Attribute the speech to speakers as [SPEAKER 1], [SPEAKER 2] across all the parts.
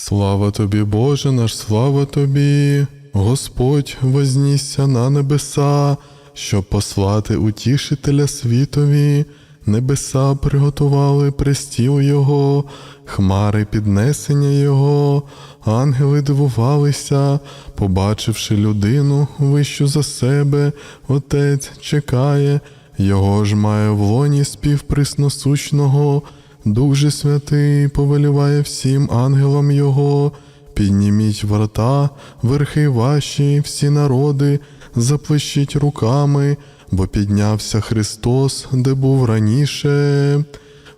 [SPEAKER 1] Слава тобі, Боже наш, слава тобі, Господь вознісся на небеса, щоб послати утішителя світові. Небеса приготували престіл Його, хмари піднесення Його, ангели дивувалися, побачивши людину вищу за себе, Отець чекає, його ж має в лоні спів присносущного, Дух же святий повеліває всім ангелам Його, підніміть врата, верхи ваші, всі народи, заплещіть руками, бо піднявся Христос, де був раніше.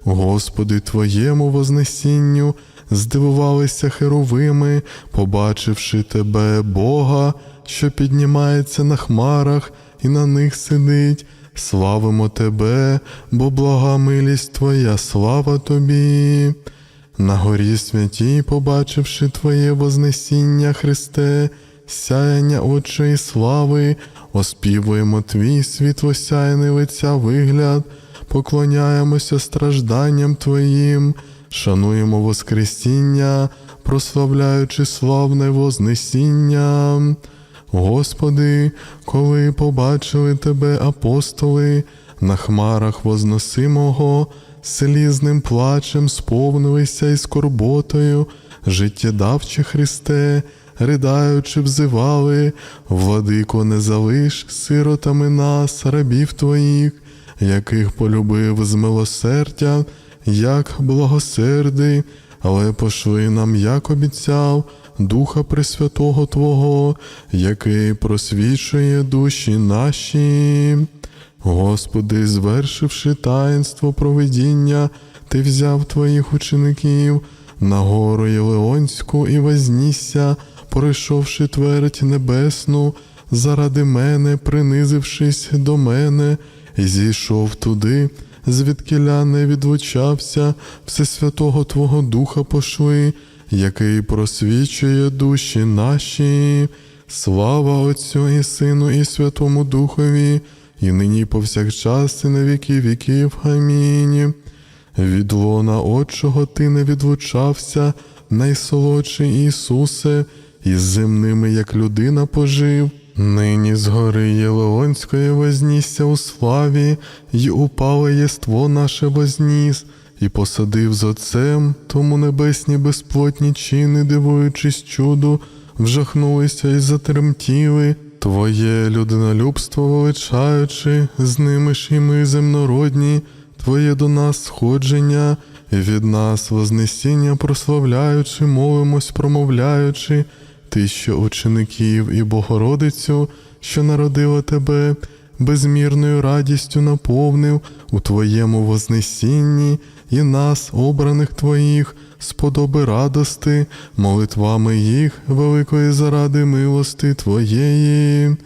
[SPEAKER 1] Господи Твоєму вознесінню здивувалися херовими, побачивши Тебе, Бога, що піднімається на хмарах і на них сидить. Славимо Тебе, бо блага милість Твоя, слава Тобі. На горі святій, побачивши Твоє вознесіння, Христе, сяяння очей слави, оспівуємо Твій світлосяйний лиця вигляд, поклоняємося стражданням Твоїм, шануємо Воскресіння, прославляючи славне Вознесіння. Господи, коли побачили Тебе апостоли, на хмарах возносимого, слізним плачем сповнилися і скорботою, життєдавче Христе, ридаючи, взивали, владико, не залиш сиротами нас, рабів Твоїх, яких полюбив з милосердя, як благосерди, але пошли нам, як обіцяв, Духа Пресвятого Твого, який просвічує душі наші. Господи, звершивши таїнство провидіння, Ти взяв Твоїх учеників на гору Єлеонську і вознісся, пройшовши твердь небесну, заради мене, принизившись до мене, і зійшов туди, звідкиля не відлучався, Всесвятого Твого Духа пошли, який просвічує душі наші. Слава Отцю і Сину, і Святому Духові, і нині повсякчас, і на віки віків. Амінь. Від лона Отчого ти не відлучався, найсолодший Ісусе, і з земними, як людина пожив. Нині з гори Єлеонської вознісся у славі, й упале єство наше возніс, і посадив з отцем, тому небесні безплотні чини, дивуючись чуду, вжахнулися і затремтіли. Твоє людинолюбство величаючи, з ними ж і ми земнородні, Твоє до нас сходження, і від нас вознесіння прославляючи, молимось, промовляючи, ти, що учеників і Богородицю, що народила тебе, безмірною радістю наповнив у Твоєму вознесінні і нас, обраних Твоїх, сподоби радости, молитвами їх, великої заради милости Твоєї,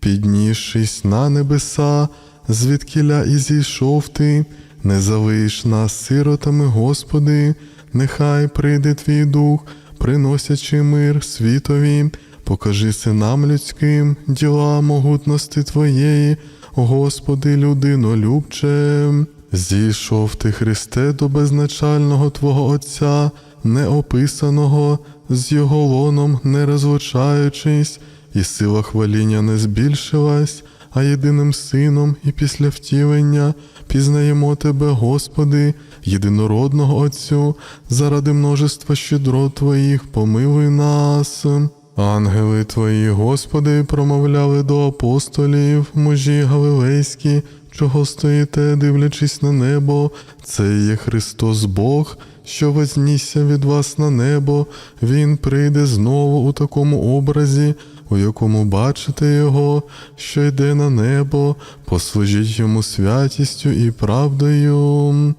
[SPEAKER 1] піднісшись на небеса, звідкіля і зійшов ти, не залиш нас сиротами, Господи, нехай прийде твій дух, приносячи мир світові, покажи синам людським діла могутності Твоєї, Господи, людино любче. Зійшов ти, Христе, до безначального Твого Отця, неописаного, з його лоном не розлучаючись, і сила хваління не збільшилась, а єдиним сином і після втілення пізнаємо Тебе, Господи, єдинородного Отцю, заради множества щедро Твоїх, помилуй нас. Ангели Твої, Господи, промовляли до апостолів, мужі Галилейські, чого стоїте, дивлячись на небо, це є Христос Бог, що вознісся від вас на небо, Він прийде знову у такому образі, у якому бачите Його, що йде на небо, послужіть йому святістю і правдою.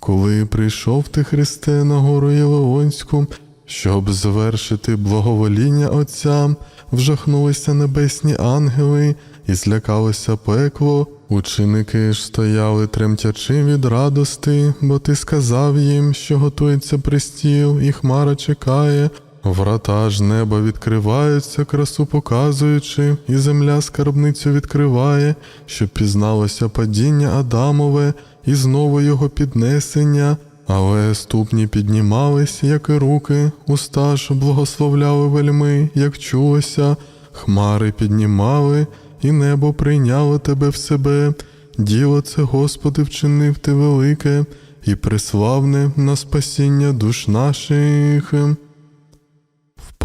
[SPEAKER 1] Коли прийшов ти, Христе, на гору Єлеонську, щоб звершити благовоління Отцям, вжахнулися небесні ангели і злякалося пекло. Ученики ж стояли тремтячи від радости, бо ти сказав їм, що готується пристіл, і хмара чекає. Врата ж неба відкриваються, красу показуючи, і земля скарбницю відкриває, щоб пізналося падіння Адамове, і знову його піднесення, Але ступні піднімались, як і руки, уста ж благословляли вельми, як чулося, хмари піднімали, і небо прийняло тебе в себе. Діло це, Господи, вчинив ти велике і приславне на спасіння душ наших.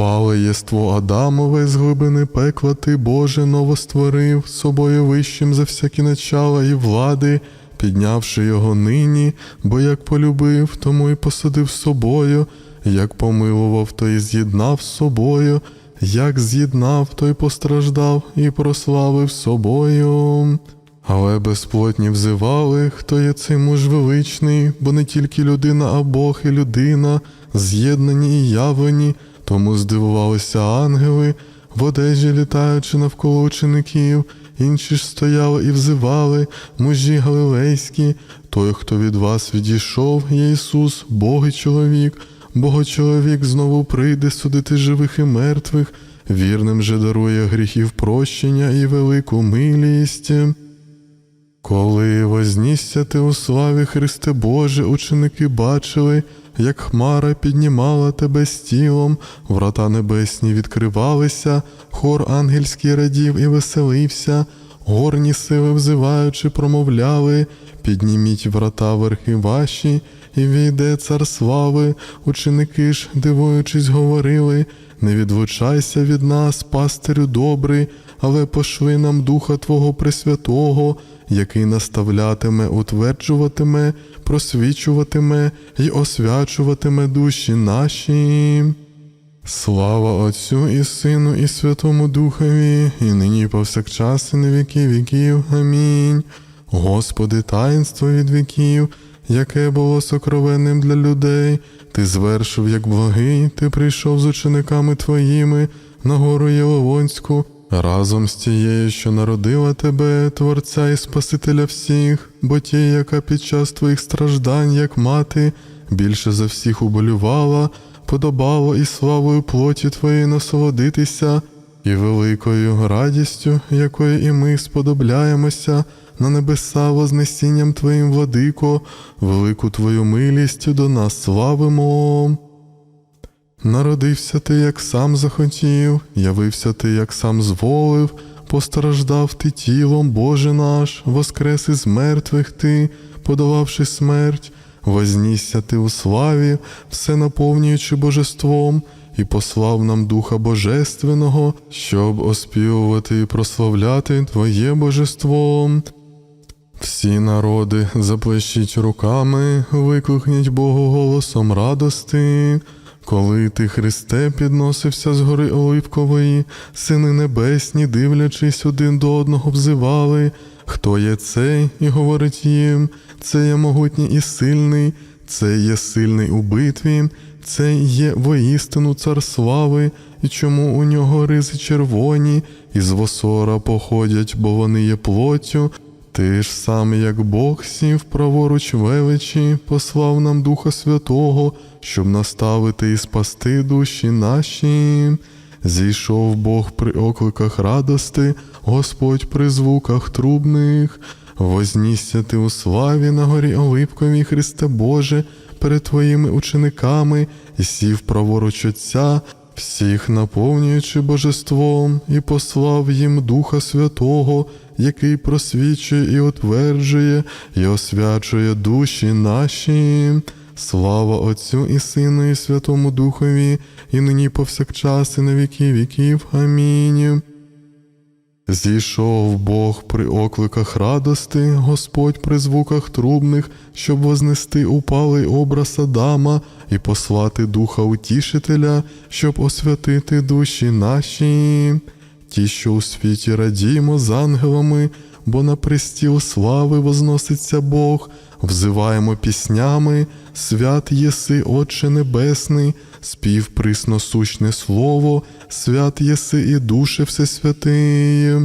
[SPEAKER 1] Впале єство Адамове з глибини пекла ти, Боже, новостворив, собою вищим за всякі начала і влади, піднявши його нині, бо як полюбив, тому і посадив собою, як помилував, то і з'єднав собою, як з'єднав, то й постраждав і прославив собою. Але безплотні взивали, хто є цей муж величний, бо не тільки людина, а Бог і людина, з'єднані і явлені, тому здивувалися ангели, в одежі літаючи навколо учеників, інші ж стояли і взивали, мужі галилейські, той, хто від вас відійшов, є Ісус, Бог і чоловік, Богочоловік знову прийде судити живих і мертвих, вірним же дарує гріхів прощення і велику милість. Коли вознісся ти у славі Христе Боже, ученики бачили, як хмара піднімала тебе з тілом, врата небесні відкривалися, хор ангельський радів і веселився, горні сили взиваючи, промовляли, підніміть врата верхи ваші, і війде цар слави, ученики ж, дивуючись, говорили, не відлучайся від нас, пастирю добрий, але пошли нам Духа Твого Пресвятого, який наставлятиме, утверджуватиме, просвічуватиме і освячуватиме душі наші. Слава Отцю і Сину, і Святому Духові, і нині повсякчас, і на віки віків. Амінь. Господи, таїнство від віків, яке було сокровенним для людей, ти звершив як благий, ти прийшов з учениками твоїми на гору Єловонську, разом з тією, що народила тебе, Творця і Спасителя всіх, бо ті, яка під час твоїх страждань, як мати, більше за всіх уболювала, подобало і славою плоті твоєї насолодитися, і великою радістю, якою і ми сподобляємося на небеса вознесінням Твоїм, владико, велику Твою милість до нас славимо. Народився ти, як сам захотів, явився ти, як сам зволив, постраждав ти тілом, Боже наш, воскрес із мертвих ти, подолавши смерть, вознісся ти у славі, все наповнюючи божеством, і послав нам Духа Божественного, щоб оспівувати і прославляти Твоє божество. Всі народи заплещіть руками, викликніть Богу голосом радости. Коли ти, Христе, підносився з гори Оливкової, сини небесні, дивлячись один до одного, взивали, хто є цей, і говорить їм, це є могутній і сильний, це є сильний у битві, це є воістину цар слави, і чому у нього ризи червоні, і з восора походять, бо вони є плоттю, ти ж сам, як Бог сів праворуч величі, послав нам Духа Святого, щоб наставити і спасти душі наші. Зійшов Бог при окликах радости, Господь при звуках трубних, вознісся ти у славі на горі Оливковій, Христе Боже, перед Твоїми учениками, і сів праворуч Отця, всіх наповнюючи божеством, і послав їм Духа Святого, який просвічує і утверджує, і освячує душі наші. Слава Отцю і Сину, і Святому Духові, і нині повсякчас, і на віки віків. Амінь. Зійшов Бог при окликах радости, Господь при звуках трубних, щоб вознести упалий образ Адама і послати Духа Утішителя, щоб освятити душі наші. Ті, що у світі радіємо з ангелами, бо на престіл слави возноситься Бог, взиваємо піснями, свят єси, Отче Небесний, спів присносущне слово, свят єси і душе Всесвятий.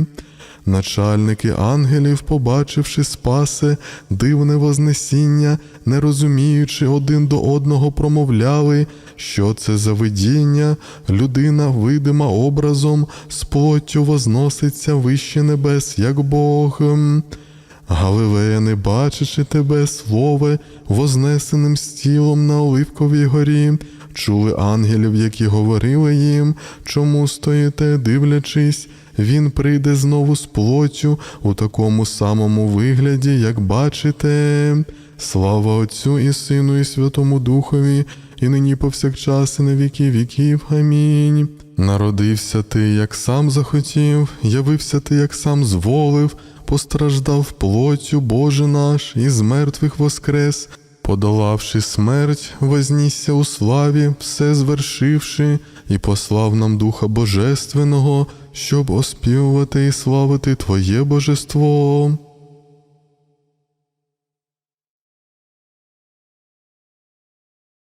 [SPEAKER 1] Начальники ангелів, побачивши спасе, дивне вознесіння, не розуміючи один до одного, промовляли, що це за видіння, людина, видима образом, з плоттю возноситься вище небес, як Бог. Галилея, не бачачи тебе, слове, вознесеним з тілом на Оливковій горі, чули ангелів, які говорили їм, чому стоїте, дивлячись, він прийде знову з плоттю у такому самому вигляді, як бачите. Слава Отцю і Сину, і Святому Духові, і нині повсякчас, і на віки віків. Амінь. Народився ти, як сам захотів, явився ти, як сам зволив, постраждав плоттю, Боже наш, і з мертвих воскрес, подолавши смерть, вознісся у славі, все звершивши, і послав нам Духа Божественного, щоб оспівувати і славити Твоє божество.